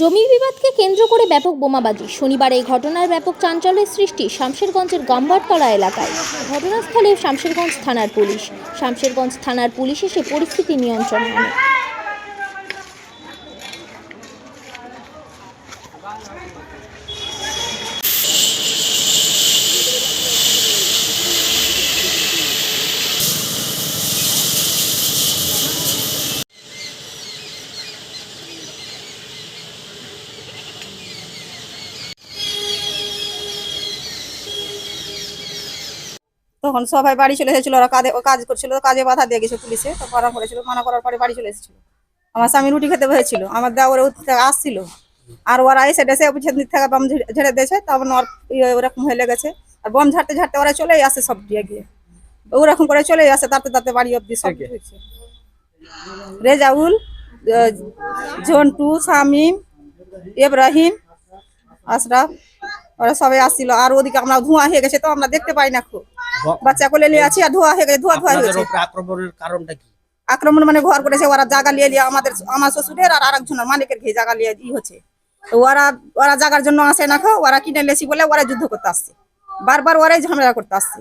জমি বিবাদকে কেন্দ্র করে ব্যাপক বোমাবাজি। শনিবার এই ঘটনার ব্যাপক চাঞ্চল্যের সৃষ্টি শামশেরগঞ্জের গম্বরতলা এলাকায়। ঘটনাস্থলে শামশেরগঞ্জ থানার পুলিশ। শামশেরগঞ্জ থানার পুলিশ এসে পরিস্থিতি নিয়ন্ত্রণ আনে তখন সবাই বাড়ি চলে এসেছিল ওরা কাজে ও কাজ করছিল কাজে বাধা দিয়ে গেছে পুলিশে তো মানা করেছিল মানা করার পরে বাড়ি চলে এসেছিল। আমার স্বামী রুটি খেতে হয়েছিল আমার দেওয়ার আসছিল আর ওরা এসে ডেসে দিক থেকে বম ঝেড়ে- দিয়েছে তখন ওর ইয়ে ওরকম হয়ে লেগেছে আর বম ঝাড়তে ঝাড়তে ওরা চলেই আসে সব দিয়ে গিয়ে। ওরকম করে চলেই আসে তাতে তাতে বাড়ি অব্দি সব হয়েছে। রেজাউল জন্টু শামিম ইব্রাহিম আশরাফ ওরা সবাই আসছিল আর ওদিকে আমরা ধোঁয়া হয়ে গেছে তো আমরা দেখতে পাই না খুব। বাচ্চা কোলে নিয়ে আছি আর ধোঁয়া হয়ে গেছে ধোঁয়া ধোঁয়া হয়েছে। আক্রমণের কারণটা কি? আক্রমণ মানে ঘর করেছে ওরা জায়গা নিয়ে নিয়ে আমাদের আমার শ্বশুরের আর আরেকজনের মালিকের ঘে জায়গা নিয়ে ই হচ্ছে। তো ওরা ওরা জায়গার জন্য আসে না খাও ওরা কিনে লেছি বলে ওরা যুদ্ধ করতে আসছে। বারবার ওরাই ঝামেলা করতে আসছে।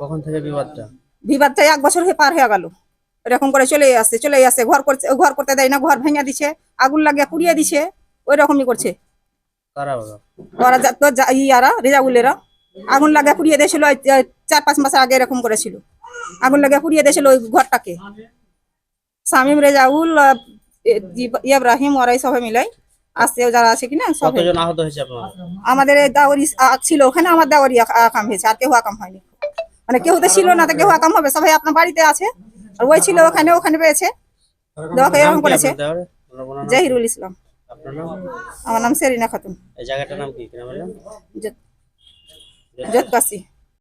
কখন থেকে বিবাদটা? বিবাদটা এক বছর হয়ে পার হয়ে গেল। এরকম করে চলে আসছে চলে আসছে। ঘর করছে ঘর করতে দেয় না ঘর ভেঙে দিছে আগুন লাগিয়ে পুড়িয়ে দিছে ওই রকমই করছে। কারা ওরা? ইয়ারা রেজাগুলেরা আগুন লাগিয়ে পুড়িয়ে দিয়েছিল চার পাঁচ মাস আগে এরকম করেছিল। আগুন লাগিয়ে পুড়িয়ে দিয়েছিল ওই ঘরটাকে। শামিম রেজাউল ইব্রাহিম ওরাই সবাই মিলাই আসছে যারা আছে কিনা কতজন আহত হয়েছে আমাদের এই দাওয়ারি ছিল ওখানে আমার দাওয়ারি আকাম হয়েছে আর কেউ আকাম হয়নি। মানে কেউ তো ছিল না তো কেউ আকাম হবে সবাই আপনার বাড়িতে আছে। আর ওই ছিল ওখানে ওখানে পেয়েছে। দেওয়াকে এরকম করেছে? জাহিরুল ইসলাম। আমার নাম সেরিনা খাতুন। জায়গাটার নাম কি? কি নাম বললেন? জোতকাশি